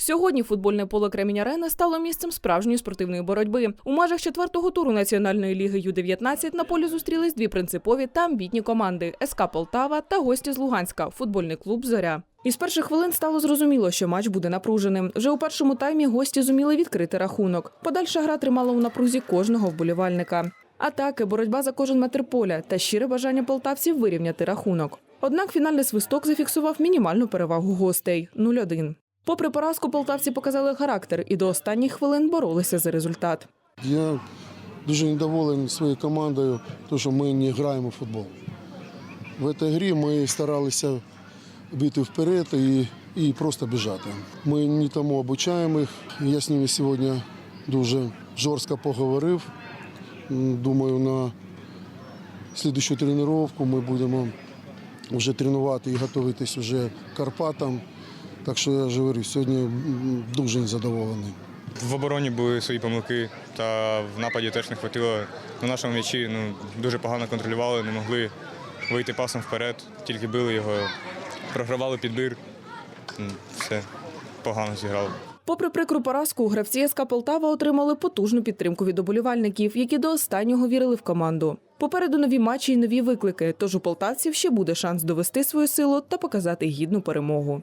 Сьогодні футбольне поле Кремінь Арена стало місцем справжньої спортивної боротьби. У межах четвертого туру національної ліги Ю-19 на полі зустрілись дві принципові та амбітні команди СК Полтава та гості з Луганська футбольний клуб Зоря. Із перших хвилин стало зрозуміло, що матч буде напруженим. Вже у першому таймі гості зуміли відкрити рахунок. Подальша гра тримала у напрузі кожного вболівальника. Атаки, боротьба за кожен метр поля та щире бажання полтавців вирівняти рахунок. Однак фінальний свисток зафіксував мінімальну перевагу гостей 0-1. Попри поразку, полтавці показали характер і до останніх хвилин боролися за результат. Я дуже недоволен своєю командою, тому що ми не граємо в футбол. В цій грі ми старалися бити вперед і, і просто біжати. Ми не тому обучаємо їх. Я з ними сьогодні дуже жорстко поговорив. Думаю, на слідчу тренування ми будемо вже тренувати і готуватись вже Карпатам. Так що я ж говорю, сьогодні дуже незадоволений. В обороні були свої помилки, та в нападі теж не хватило. На нашому м'ячі ну, дуже погано контролювали, не могли вийти пасом вперед, тільки били його, програвали підбір. Все погано зіграли. Попри прикру поразку, гравці СК Полтава отримали потужну підтримку від оболівальників, які до останнього вірили в команду. Попереду нові матчі і нові виклики. Тож у полтавців ще буде шанс довести свою силу та показати гідну перемогу.